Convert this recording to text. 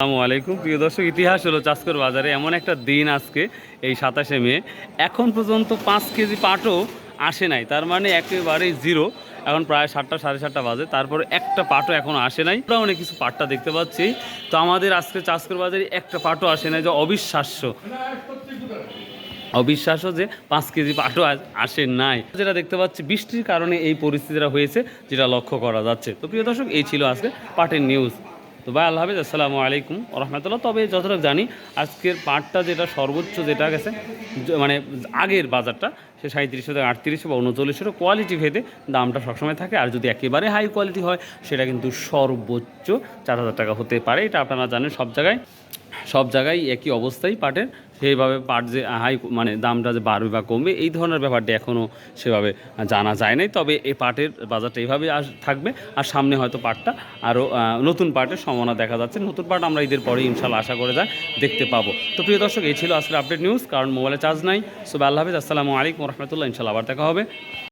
আসসালামু আলাইকুম। প্রিয় দর্শক, ইতিহাস হলো চাষকর বাজারে এমন একটা দিন আজকে, এই সাতাশে মে। এখন পর্যন্ত পাঁচ কেজি পাটও আসে নাই, তার মানে একেবারেই জিরো এখন প্রায় সাতটা, সাড়ে সাতটা বাজে, তারপরে একটা পাটও এখনও আসে নাই। আমরা অনেক কিছু পাটটা দেখতে পাচ্ছি। তো আমাদের আজকে চাষকর বাজারে একটা পাটও আসে নাই যে অবিশ্বাস্য। অবিশ্বাস্য যে পাঁচ কেজি পাটও আসে নাই। যেটা দেখতে পাচ্ছি, বৃষ্টির কারণে এই পরিস্থিতিটা হয়েছে, যেটা লক্ষ্য করা যাচ্ছে। তো প্রিয় দর্শক, এই ছিল আজকে পাটের নিউজ তো ভাই, আল্লাহ হাফিজ, আসসালামু আলাইকুম রহমতুল্লাহ তবে যতটা জানি, আজকের পাটটা যেটা সর্বোচ্চ যেটা গেছে মানে আগের বাজারটা, সে সাঁত্রিশশো থেকে আটত্রিশশো বা উনচল্লিশশো কোয়ালিটি ভেদে দামটা সবসময় থাকে। আর যদি একেবারে হাই কোয়ালিটি হয়, সেটা কিন্তু সর্বোচ্চ চার হাজার টাকা হতে পারে। এটা আপনারা জানেন সব জায়গায়। সব জায়গায় একই অবস্থায় পাটের। সেইভাবে পাট যে, হাই মানে দামটা যে বাড়বে বা কমবে, এই ধরনের ব্যাপারটা এখনও সেভাবে জানা যায় নাই। তবে এই পাটের বাজারটা এইভাবে আস, থাকবে। আর সামনে হয়তো পাটটা আরও নতুন পাটের সম্ভাবনা দেখা যাচ্ছে। নতুন পাট আমরা ঈদের পরে ইনশাল্লাহ আশা করে যায় দেখতে পাবো। তো প্রিয় দর্শক, এই ছিল আজকের আপডেট নিউজ কারণ মোবাইলে চার্জ নাই। সো আল্লাহ হাফিজ। আসসালামু আলাইকুম রহমতুল্লাহ। ইনশাল্লাহ আবার দেখা হবে।